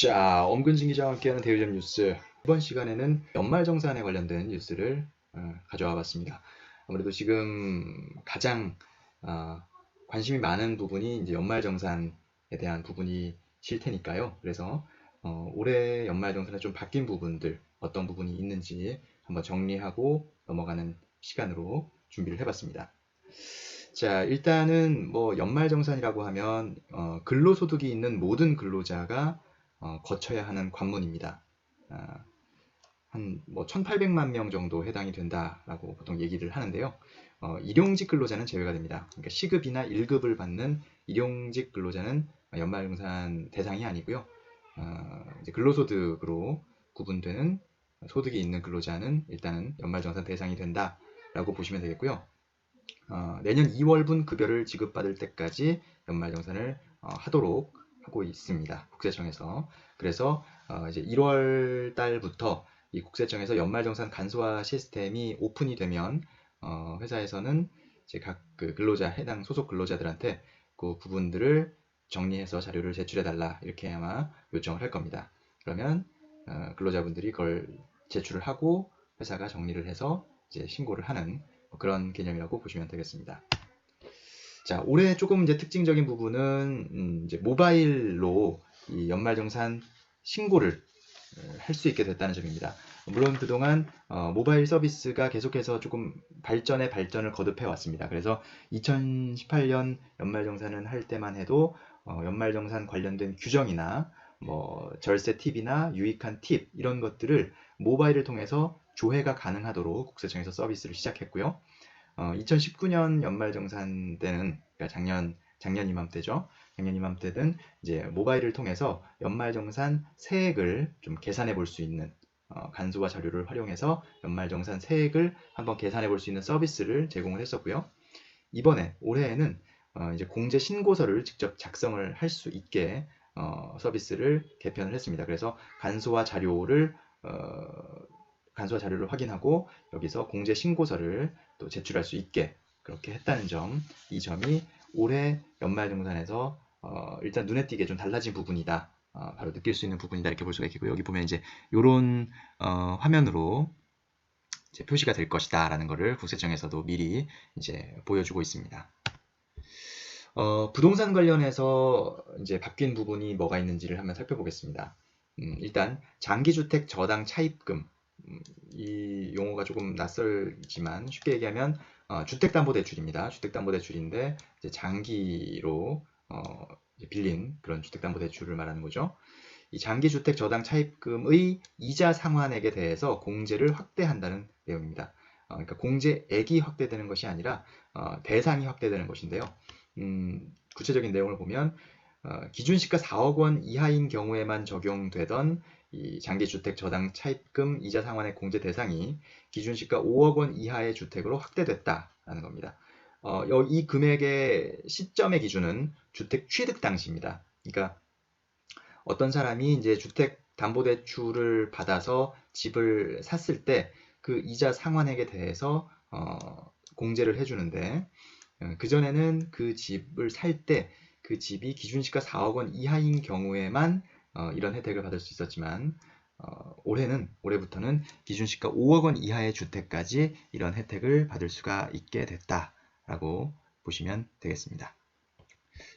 자, 엄근진 기자와 함께하는 대유점 뉴스. 이번 시간에는 연말정산에 관련된 뉴스를 어, 가져와 봤습니다. 아무래도 지금 가장 어, 관심이 많은 부분이 이제 연말정산에 대한 부분이 실 테니까요. 그래서 어, 올해 연말정산에 좀 바뀐 부분들, 어떤 부분이 있는지 한번 정리하고 넘어가는 시간으로 준비를 해봤습니다. 자, 일단은 뭐 연말정산이라고 하면 어, 근로소득이 있는 모든 근로자가 어, 거쳐야 하는 관문입니다. 아, 한뭐 1,800만 명 정도 해당이 된다라고 보통 얘기를 하는데요. 어, 일용직 근로자는 제외가 됩니다. 그러니까 시급이나 1급을 받는 일용직 근로자는 연말정산 대상이 아니고요. 어, 근로소득으로 구분되는 소득이 있는 근로자는 일단은 연말정산 대상이 된다라고 보시면 되겠고요. 어, 내년 2월분 급여를 지급받을 때까지 연말정산을 어, 하도록 하고 있습니다. 국세청에서. 그래서 어, 이제 1월 달부터 이 국세청에서 연말정산 간소화 시스템이 오픈이 되면 어, 회사에서는 이제 각 그 근로자 해당 소속 근로자들한테 그 부분들을 정리해서 자료를 제출해 달라 이렇게 아마 요청을 할 겁니다. 그러면 어, 근로자분들이 그걸 제출을 하고 회사가 정리를 해서 이제 신고를 하는 뭐 그런 개념이라고 보시면 되겠습니다. 자, 올해 조금 이제 특징적인 부분은 음, 이제 모바일로 이 연말정산 신고를 어, 할수 있게 됐다는 점입니다. 물론 그동안 어, 모바일 서비스가 계속해서 조금 발전에 발전을 거듭해 왔습니다. 그래서 2018년 연말정산은 할 때만 해도 어, 연말정산 관련된 규정이나 뭐 절세 팁이나 유익한 팁 이런 것들을 모바일을 통해서 조회가 가능하도록 국세청에서 서비스를 시작했고요. 어, 2019년 연말정산 때는 그러니까 작년 작년 이맘때죠. 작년 이맘때는 이제 모바일을 통해서 연말정산 세액을 좀 계산해 볼 수 있는 어, 간소화 자료를 활용해서 연말정산 세액을 한번 계산해 볼 수 있는 서비스를 제공을 했었고요. 이번에 올해에는 어, 이제 공제 신고서를 직접 작성을 할 수 있게 어, 서비스를 개편을 했습니다. 그래서 간소화 자료를 어, 간소화 자료를 확인하고 여기서 공제 신고서를 또 제출할 수 있게 그렇게 했다는 점, 이 점이 올해 연말정산에서 어, 일단 눈에 띄게 좀 달라진 부분이다. 어, 바로 느낄 수 있는 부분이다 이렇게 볼 수가 있고 여기 보면 이제 이런 어, 화면으로 이제 표시가 될 것이다라는 것을 국세청에서도 미리 이제 보여주고 있습니다. 어, 부동산 관련해서 이제 바뀐 부분이 뭐가 있는지를 한번 살펴보겠습니다. 음, 일단 장기주택 저당 차입금 음, 이 용어가 조금 낯설지만 쉽게 얘기하면 어, 주택담보대출입니다. 주택담보대출인데 장기로 어, 빌린 그런 주택담보대출을 말하는 거죠. 이 장기주택 저당 차입금의 이자 상환액에 대해서 공제를 확대한다는 내용입니다. 어, 그러니까 공제액이 확대되는 것이 아니라 어, 대상이 확대되는 것인데요. 음, 구체적인 내용을 보면 어, 기준시가 4억 원 이하인 경우에만 적용되던 이 장기주택 저당 차입금 이자 상환의 공제 대상이 기준시가 5억 원 이하의 주택으로 확대됐다라는 겁니다. 어, 이 금액의 시점의 기준은 주택 취득 당시입니다. 그러니까 어떤 사람이 이제 주택 담보대출을 받아서 집을 샀을 때 그 이자 상환액에 대해서 어, 공제를 해주는데 어, 그전에는 그 집을 살 때 그 집이 기준시가 4억 원 이하인 경우에만 어, 이런 혜택을 받을 수 있었지만 어, 올해는 올해부터는 기준시가 5억 원 이하의 주택까지 이런 혜택을 받을 수가 있게 됐다라고 보시면 되겠습니다.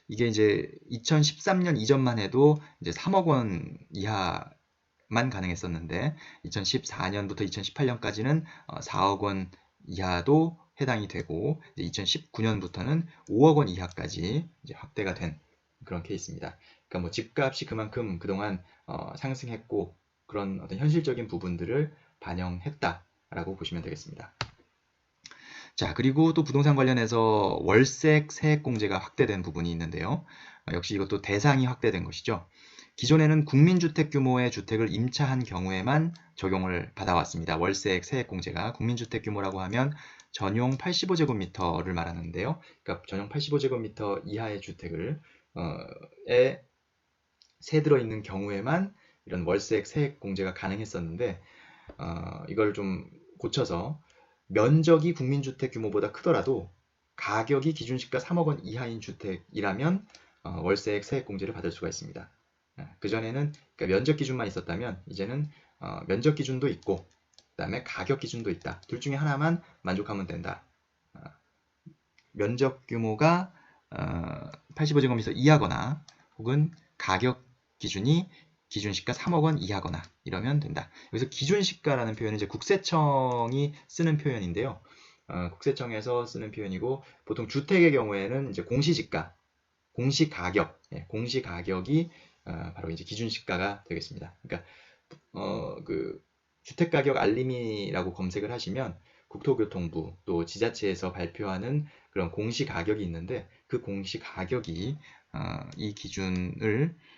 이게 이제 2013년 이전만 해도 이제 3억 원 이하만 가능했었는데 2014년부터 2018년까지는 4억 어, 원 이하도 해당이 되고 2019년부터는 5억 원 이하까지 확대가 된 그런 케이스입니다. 그러니까 뭐 집값이 그만큼 그동안 어, 상승했고 그런 어떤 현실적인 부분들을 반영했다라고 보시면 되겠습니다. 자, 그리고 또 부동산 관련해서 월세 세액 공제가 확대된 부분이 있는데요. 어, 역시 이것도 대상이 확대된 것이죠. 기존에는 국민주택 규모의 주택을 임차한 경우에만 적용을 받아왔습니다. 월세액 세액 공제가 국민주택 규모라고 하면 전용 85제곱미터를 말하는데요. 그러니까 전용 85제곱미터 이하의 주택을 어, 에 세 들어있는 경우에만 이런 월세액 세액 공제가 가능했었는데 어, 이걸 좀 고쳐서 면적이 국민주택 규모보다 크더라도 가격이 기준시가 3억 원 이하인 주택이라면 어, 월세액 세액 공제를 받을 수가 있습니다. 그 전에는 그러니까 면적 기준만 있었다면 이제는 어, 면적 기준도 있고 그 다음에 가격 기준도 있다. 둘 중에 하나만 만족하면 된다. 어, 면적 규모가 어, 85제곱미터 이하거나 혹은 가격 기준이 기준시가 3억 원 이하거나 이러면 된다. 여기서 기준시가라는 표현은 이제 국세청이 쓰는 표현인데요. 어, 국세청에서 쓰는 표현이고 보통 주택의 경우에는 이제 공시지가, 공시가격, 예, 공시가격이 어, 바로 이제 기준시가가 되겠습니다. 그러니까 어, 그 주택가격 알림이라고 검색을 하시면 국토교통부 또 지자체에서 발표하는 그런 공시가격이 있는데 그 공시가격이 어, 이 기준을 어,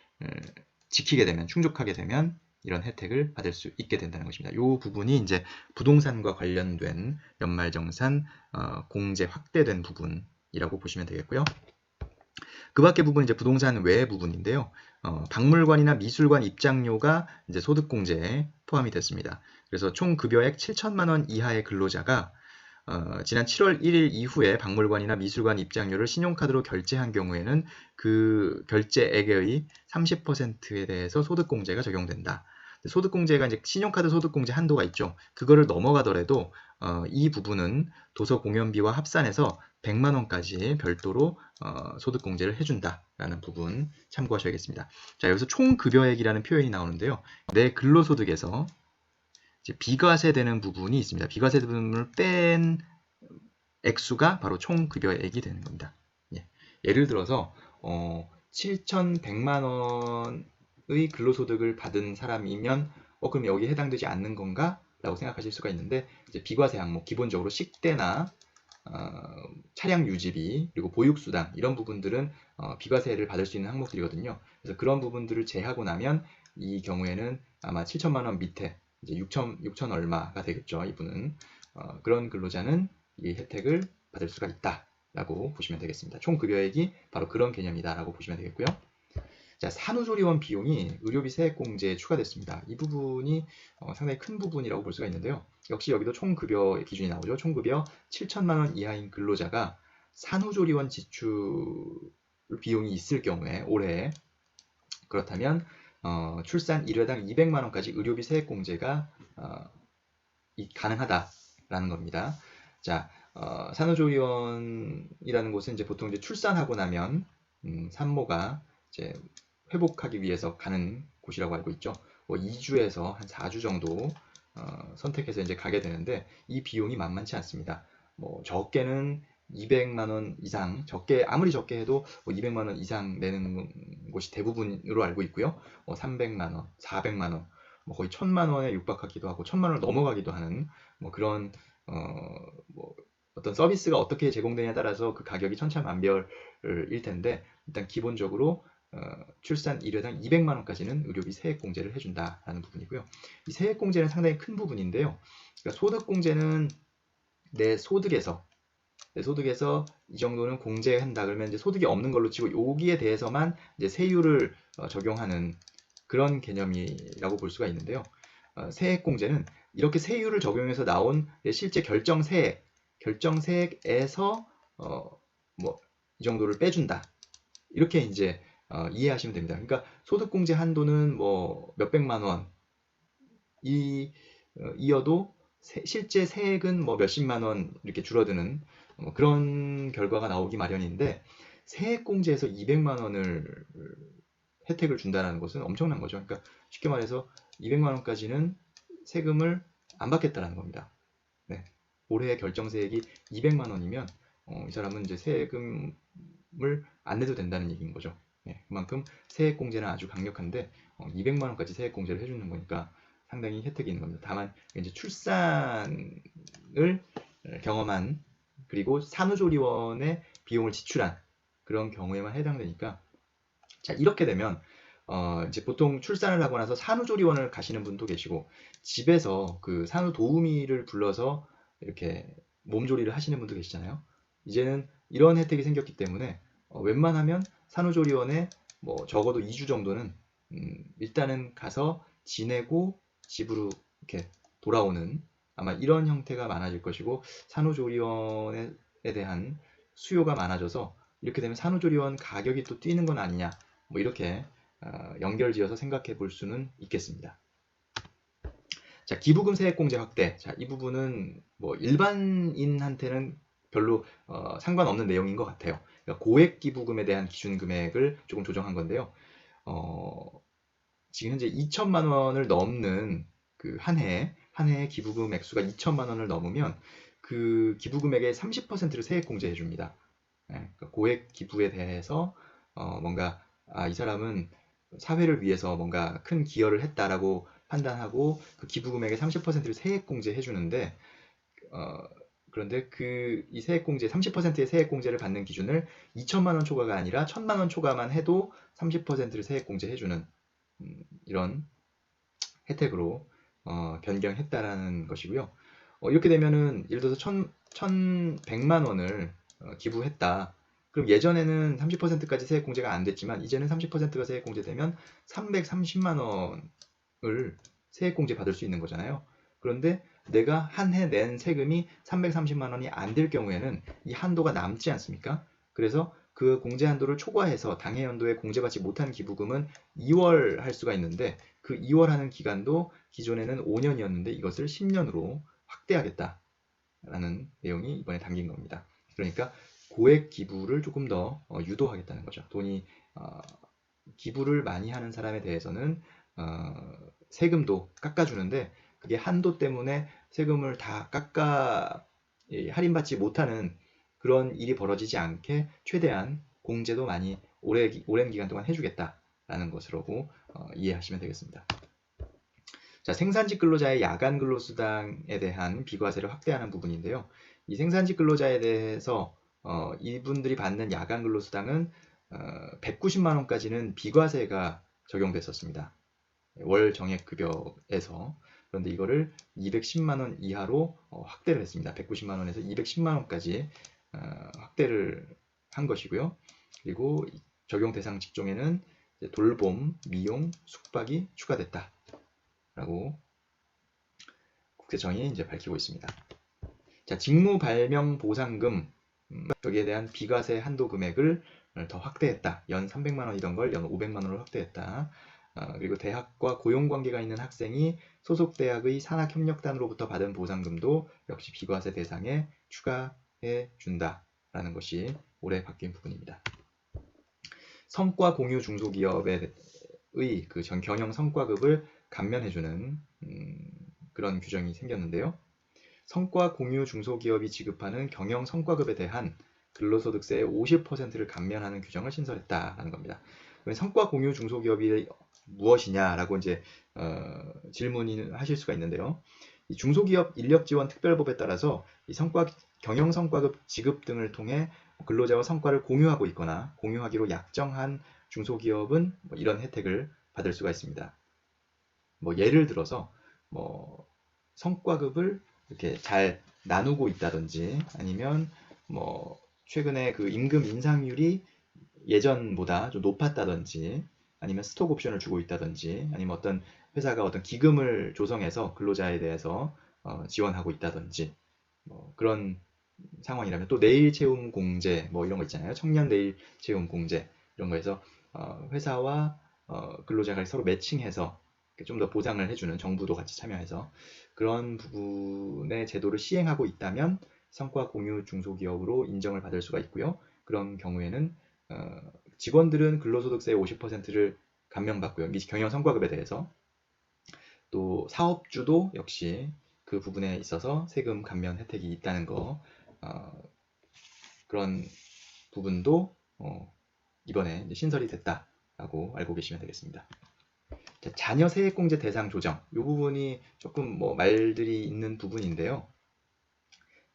지키게 되면 충족하게 되면 이런 혜택을 받을 수 있게 된다는 것입니다. 이 부분이 이제 부동산과 관련된 연말정산 어, 공제 확대된 부분이라고 보시면 되겠고요. 그 밖의 부분은 이제 부동산 외의 부분인데요. 어, 박물관이나 미술관 입장료가 이제 소득공제에 포함이 됐습니다. 그래서 총 급여액 7천만 원 이하의 근로자가 어, 지난 7월 1일 이후에 박물관이나 미술관 입장료를 신용카드로 결제한 경우에는 그 결제액의 30%에 대해서 소득공제가 적용된다. 소득공제가 이제 신용카드 소득공제 한도가 있죠. 그거를 넘어가더라도 어, 이 부분은 도서 공연비와 합산해서 100만 원까지 별도로 어, 소득공제를 해준다라는 부분 참고하셔야겠습니다. 자 여기서 총급여액이라는 표현이 나오는데요. 내 근로소득에서 비과세 되는 부분이 있습니다. 비과세 부분을 뺀 액수가 바로 총 급여액이 되는 겁니다. 예. 를 들어서 어, 7,100만 원의 근로소득을 받은 사람이면 어 그럼 여기 해당되지 않는 건가? 라고 생각하실 수가 있는데 이제 비과세 항목 기본적으로 식대나 어, 차량 유지비 그리고 보육수당 이런 부분들은 어, 비과세를 받을 수 있는 항목들이거든요. 그래서 그런 부분들을 제하고 나면 이 경우에는 아마 7천만 원 밑에 이제 6천 6천 얼마가 되겠죠. 이분은 어, 그런 근로자는 이 혜택을 받을 수가 있다라고 보시면 되겠습니다. 총 급여액이 바로 그런 개념이다라고 보시면 되겠고요. 자, 산후조리원 비용이 의료비 세액공제에 추가됐습니다. 이 부분이 어, 상당히 큰 부분이라고 볼 수가 있는데요. 역시 여기도 총급여 기준이 나오죠. 총급여 7천만 원 이하인 근로자가 산후조리원 지출 비용이 있을 경우에 올해 그렇다면 어, 출산 1회당 200만 원까지 의료비 세액 공제가 어, 가능하다라는 겁니다. 자, 어, 산후조리원이라는 곳은 이제 보통 이제 출산하고 나면 음, 산모가 이제 회복하기 위해서 가는 곳이라고 알고 있죠. 뭐 2주에서 한 4주 정도 어, 선택해서 이제 가게 되는데 이 비용이 만만치 않습니다. 뭐 적게는 200만 원 이상 적게 아무리 적게 해도 뭐 200만 원 이상 내는 곳이 대부분으로 알고 있고요. 뭐 300만 원, 400만 원, 뭐 거의 1000만 원에 육박하기도 하고 1000만 원을 넘어가기도 하는 뭐 그런 어뭐 어떤 서비스가 어떻게 제공되냐에 따라서 그 가격이 천차만별일 텐데 일단 기본적으로 어, 출산 1회당 200만 원까지는 의료비 세액 공제를 해준다라는 부분이고요. 이 세액 공제는 상당히 큰 부분인데요. 그러니까 소득 공제는 내 소득에서 내 소득에서 이 정도는 공제한다 그러면 이제 소득이 없는 걸로 치고 여기에 대해서만 이제 세율을 어, 적용하는 그런 개념이라고 볼 수가 있는데요. 어, 세액 공제는 이렇게 세율을 적용해서 나온 실제 결정 세액, 결정 세액에서 어, 뭐 이 정도를 빼준다. 이렇게 이제 어, 이해하시면 됩니다. 그러니까 소득공제 한도는 뭐 몇백만 원 이, 어, 이어도 세, 실제 세액은 뭐 몇십만 원 이렇게 줄어드는 뭐 그런 결과가 나오기 마련인데 세액공제에서 200만 원을 혜택을 준다는 것은 엄청난 거죠. 그러니까 쉽게 말해서 200만 원까지는 세금을 안 받겠다라는 겁니다. 네. 올해 결정세액이 200만 원이면 어, 이 사람은 이제 세금을 안 내도 된다는 얘기인 거죠. 네, 그만큼 세액공제는 아주 강력한데 어, 200만 원까지 세액공제를 해주는 거니까 상당히 혜택이 있는 겁니다. 다만 이제 출산을 경험한 그리고 산후조리원에 비용을 지출한 그런 경우에만 해당되니까 자 이렇게 되면 어, 이제 보통 출산을 하고 나서 산후조리원을 가시는 분도 계시고 집에서 그 산후 도우미를 불러서 이렇게 몸조리를 하시는 분도 계시잖아요. 이제는 이런 혜택이 생겼기 때문에 어, 웬만하면 산후조리원에 뭐 적어도 2주 정도는 음, 일단은 가서 지내고 집으로 이렇게 돌아오는 아마 이런 형태가 많아질 것이고 산후조리원에 대한 수요가 많아져서 이렇게 되면 산후조리원 가격이 또 뛰는 건 아니냐 뭐 이렇게 어, 연결지어서 생각해 볼 수는 있겠습니다. 자, 기부금 세액공제 확대. 자, 이 부분은 뭐 일반인한테는 별로 어, 상관없는 내용인 것 같아요. 그러니까 고액 기부금에 대한 기준 금액을 조금 조정한 건데요. 어, 지금 현재 2천만 원을 넘는 그 한 해, 한 해의 기부금 액수가 2천만 원을 넘으면 그 기부금액의 30%를 세액 공제해 줍니다. 예, 그러니까 고액 기부에 대해서 어, 뭔가 아, 이 사람은 사회를 위해서 뭔가 큰 기여를 했다라고 판단하고 그 기부 금액의 30%를 세액 공제해 주는데 어, 그런데 그 이 세액 공제 30%의 세액 공제를 받는 기준을 2천만 원 초과가 아니라 1천만 원 초과만 해도 30%를 세액 공제해 주는 음, 이런 혜택으로 어, 변경했다라는 것이고요. 어, 이렇게 되면은 예를 들어서 천, 1,100만 원을 어, 기부했다. 그럼 예전에는 30%까지 세액 공제가 안 됐지만 이제는 30%가 세액 공제되면 330만 원을 세액 공제 받을 수 있는 거잖아요. 그런데 내가 한 해 낸 세금이 330만 원이 안 될 경우에는 이 한도가 남지 않습니까? 그래서 그 공제 한도를 초과해서 당해 연도에 공제받지 못한 기부금은 2월 할 수가 있는데 그 2월 하는 기간도 기존에는 5년이었는데 이것을 10년으로 확대하겠다라는 내용이 이번에 담긴 겁니다. 그러니까 고액 기부를 조금 더 어, 유도하겠다는 거죠. 돈이 어, 기부를 많이 하는 사람에 대해서는 어, 세금도 깎아주는데 그게 한도 때문에 세금을 다 깎아 예, 할인받지 못하는 그런 일이 벌어지지 않게 최대한 공제도 많이 오래, 오랜 기간 동안 해주겠다 라는 것으로 어, 이해하시면 되겠습니다. 자, 생산직 근로자의 야간 근로수당에 대한 비과세를 확대하는 부분인데요. 이 생산직 근로자에 대해서 어, 이분들이 받는 야간 근로수당은 어, 190만 원까지는 비과세가 적용됐었습니다. 월 정액급여에서 그런데 이거를 210만 원 이하로 어, 확대를 했습니다. 190만 원에서 210만 원까지 어, 확대를 한 것이고요. 그리고 적용 대상 직종에는 돌봄, 미용, 숙박이 추가됐다. 라고 국세청이 이제 밝히고 있습니다. 자, 직무 발명 보상금 음, 여기에 대한 비과세 한도 금액을 더 확대했다. 연 300만 원이던 걸 연 500만 원으로 확대했다. 어, 그리고 대학과 고용 관계가 있는 학생이 소속 대학의 산학 협력단으로부터 받은 보상금도 역시 비과세 대상에 추가해 준다라는 것이 올해 바뀐 부분입니다. 성과 공유 중소기업의 그전 경영 성과급을 감면해주는 음, 그런 규정이 생겼는데요. 성과 공유 중소기업이 지급하는 경영 성과급에 대한 근로소득세의 50%를 감면하는 규정을 신설했다라는 겁니다. 성과 공유 중소기업이 무엇이냐라고 이제 어, 질문을 하실 수가 있는데요. 중소기업 인력 지원 특별법에 따라서 이 성과 경영 성과급 지급 등을 통해 근로자와 성과를 공유하고 있거나 공유하기로 약정한 중소기업은 뭐 이런 혜택을 받을 수가 있습니다. 뭐 예를 들어서 뭐 성과급을 이렇게 잘 나누고 있다든지 아니면 뭐 최근에 그 임금 인상률이 예전보다 좀 높았다든지 아니면 스톡 옵션을 주고 있다든지 아니면 어떤 회사가 어떤 기금을 조성해서 근로자에 대해서 어, 지원하고 있다든지 뭐 그런 상황이라면 또 내일 채움 공제 뭐 이런 거 있잖아요 청년 내일 채움 공제 이런 거에서 어, 회사와 어, 근로자 가 서로 매칭해서 좀 더 보상을 해주는 정부도 같이 참여해서 그런 부분의 제도를 시행하고 있다면 성과 공유 중소기업으로 인정을 받을 수가 있고요. 그런 경우에는 어, 직원들은 근로소득세의 50%를 감면받고요. 미 경영 성과급에 대해서 또 사업주도 역시 그 부분에 있어서 세금 감면 혜택이 있다는 거 어, 그런 부분도 어, 이번에 신설이 됐다라고 알고 계시면 되겠습니다. 자, 자녀 세액공제 대상 조정 이 부분이 조금 뭐 말들이 있는 부분인데요.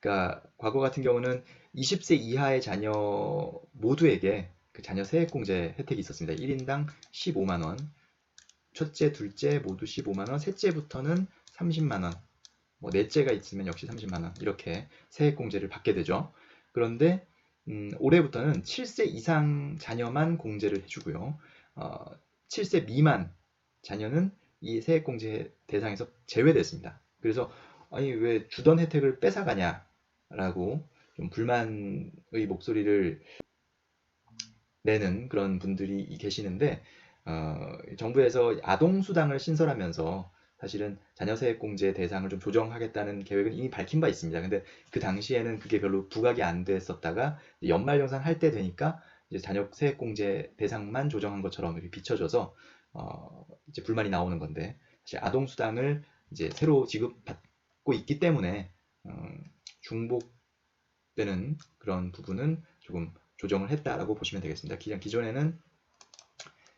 그러니까 과거 같은 경우는 20세 이하의 자녀 모두에게 그 자녀 세액공제 혜택이 있었습니다. 1인당 15만 원. 첫째, 둘째 모두 15만 원. 셋째부터는 30만 원. 뭐 넷째가 있으면 역시 30만 원. 이렇게 세액공제를 받게 되죠. 그런데 음, 올해부터는 7세 이상 자녀만 공제를 해주고요. 어, 7세 미만 자녀는 이 세액공제 대상에서 제외됐습니다. 그래서 아니 왜 주던 혜택을 뺏어가냐라고 좀 불만의 목소리를 내는 그런 분들이 계시는데 어, 정부에서 아동수당을 신설하면서 사실은 자녀세액공제 대상을 좀 조정하겠다는 계획은 이미 밝힌 바 있습니다. 근데 그 당시에는 그게 별로 부각이 안 됐었다가 연말정산 할 때 되니까 이제 자녀세액공제 대상만 조정한 것처럼 이렇게 비춰져서 어, 이제 불만이 나오는 건데 사실 아동수당을 이제 새로 지급받고 있기 때문에 음, 중복되는 그런 부분은 조금 조정을 했다라고 보시면 되겠습니다. 기존, 기존에는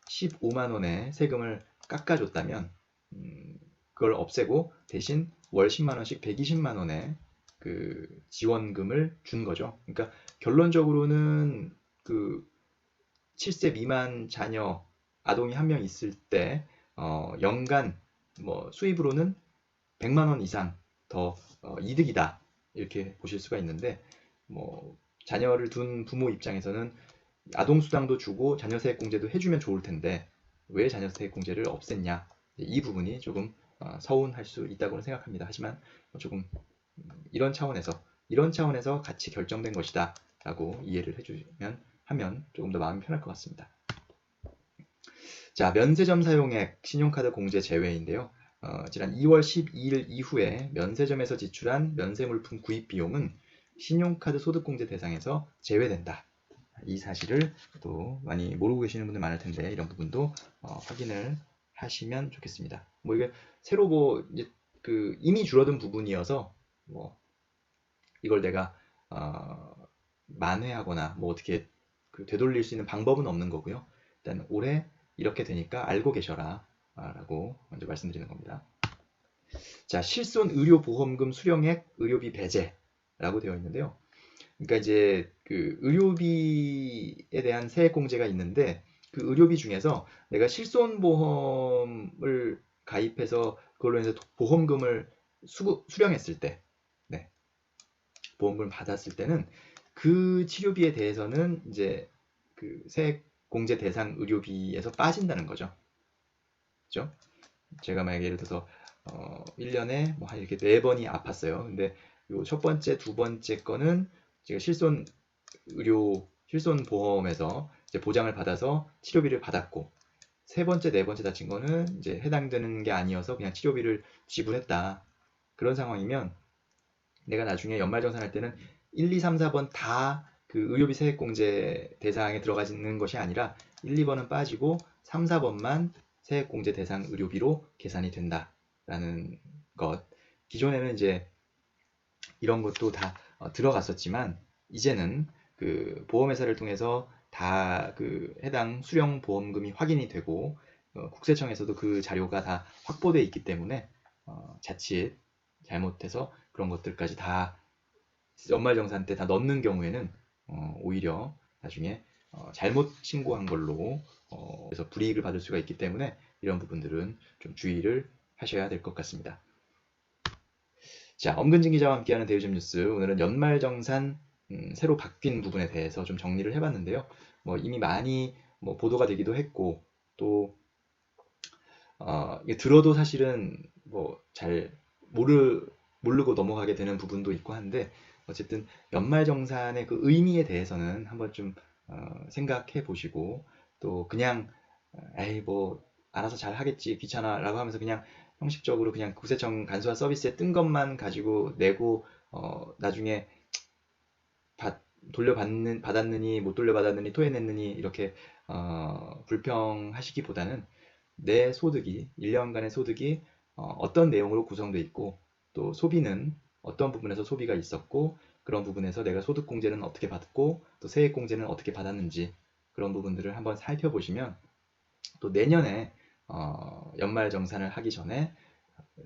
15만 원의 세금을 깎아줬다면 음, 그걸 없애고 대신 월 10만 원씩 120만 원의 그 지원금을 준 거죠. 그러니까 결론적으로는 그 7세 미만 자녀 아동이 한 명 있을 때 어, 연간 뭐 수입으로는 100만 원 이상 더 어, 이득이다 이렇게 보실 수가 있는데 뭐 자녀를 둔 부모 입장에서는 아동 수당도 주고 자녀세액 공제도 해주면 좋을 텐데 왜 자녀세액 공제를 없앴냐 이 부분이 조금 어, 서운할 수 있다고는 생각합니다. 하지만 조금 이런 차원에서 이런 차원에서 같이 결정된 것이다 라고 이해를 해주면 하면 조금 더 마음이 편할 것 같습니다. 자 면세점 사용액 신용카드 공제 제외인데요. 어, 지난 2월 12일 이후에 면세점에서 지출한 면세물품 구입 비용은 신용카드 소득공제 대상에서 제외된다. 이 사실을 또 많이 모르고 계시는 분들 많을 텐데 이런 부분도 어, 확인을 하시면 좋겠습니다. 뭐 이게 새로 뭐 이제 그 이미 줄어든 부분이어서 뭐 이걸 내가 어, 만회하거나 뭐 어떻게 그 되돌릴 수 있는 방법은 없는 거고요. 일단 올해 이렇게 되니까 알고 계셔라 라고 먼저 말씀드리는 겁니다. 자 실손 의료보험금 수령액 의료비 배제라고 되어 있는데요. 그러니까 이제 그 의료비에 대한 세액 공제가 있는데 그 의료비 중에서 내가 실손보험을 가입해서 그걸로 인해서 보험금을 수, 수령했을 때, 네, 보험금을 받았을 때는 그 치료비에 대해서는 이제 그 세액 공제 대상 의료비에서 빠진다는 거죠. 그죠? 제가 만약에 예를 들어서 어, 1년에 뭐 한 이렇게 네 번이 아팠어요. 근데 요 첫 번째, 두 번째 거는 제가 실손 의료 실손 보험에서 이제 보장을 받아서 치료비를 받았고 세 번째, 네 번째 다친 거는 이제 해당되는 게 아니어서 그냥 치료비를 지불했다. 그런 상황이면 내가 나중에 연말정산할 때는 1, 2, 3, 4번 다 그 의료비 세액공제 대상에 들어가지는 것이 아니라 1, 2번은 빠지고 3, 4번만 세액공제 대상 의료비로 계산이 된다라는 것. 기존에는 이제 이런 것도 다 어, 들어갔었지만 이제는 그 보험회사를 통해서 다 그 해당 수령 보험금이 확인이 되고 어, 국세청에서도 그 자료가 다 확보되어 있기 때문에 어, 자칫 잘못해서 그런 것들까지 다 연말정산 때 다 넣는 경우에는 어, 오히려 나중에 어, 잘못 신고한 걸로 어, 그래서 불이익을 받을 수가 있기 때문에 이런 부분들은 좀 주의를 하셔야 될 것 같습니다. 자, 엄근진 기자와 함께하는 대유점 뉴스. 오늘은 연말정산 음, 새로 바뀐 부분에 대해서 좀 정리를 해봤는데요. 뭐 이미 많이 뭐 보도가 되기도 했고 또 어, 들어도 사실은 뭐 잘 모르 모르고 넘어가게 되는 부분도 있고 한데 어쨌든 연말정산의 그 의미에 대해서는 한번 좀 어, 생각해 보시고 또 그냥 에이 뭐 알아서 잘 하겠지 귀찮아라고 하면서 그냥 형식적으로 그냥 국세청 간소화 서비스에 뜬 것만 가지고 내고 어, 나중에 받, 돌려받는 받았느니 못 돌려받았느니 토해냈느니 이렇게 어, 불평하시기보다는 내 소득이 1년간의 소득이 어, 떤 내용으로 구성되어 있고 또 소비는 어떤 부분에서 소비가 있었고 그런 부분에서 내가 소득 공제는 어떻게 받고 또 세액 공제는 어떻게 받았는지 그런 부분들을 한번 살펴보시면 또 내년에 어, 연말 정산을 하기 전에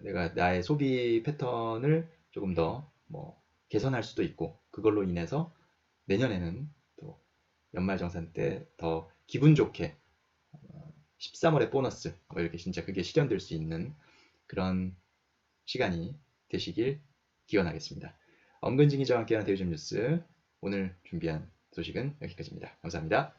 내가 나의 소비 패턴을 조금 더 뭐 개선할 수도 있고 그걸로 인해서 내년에는 또 연말 정산 때 더 기분 좋게 13월의 어, 보너스 뭐 이렇게 진짜 그게 실현될 수 있는 그런 시간이 되시길 기원하겠습니다. 엄근진 기자와 함께하는 대우점 뉴스 오늘 준비한 소식은 여기까지입니다. 감사합니다.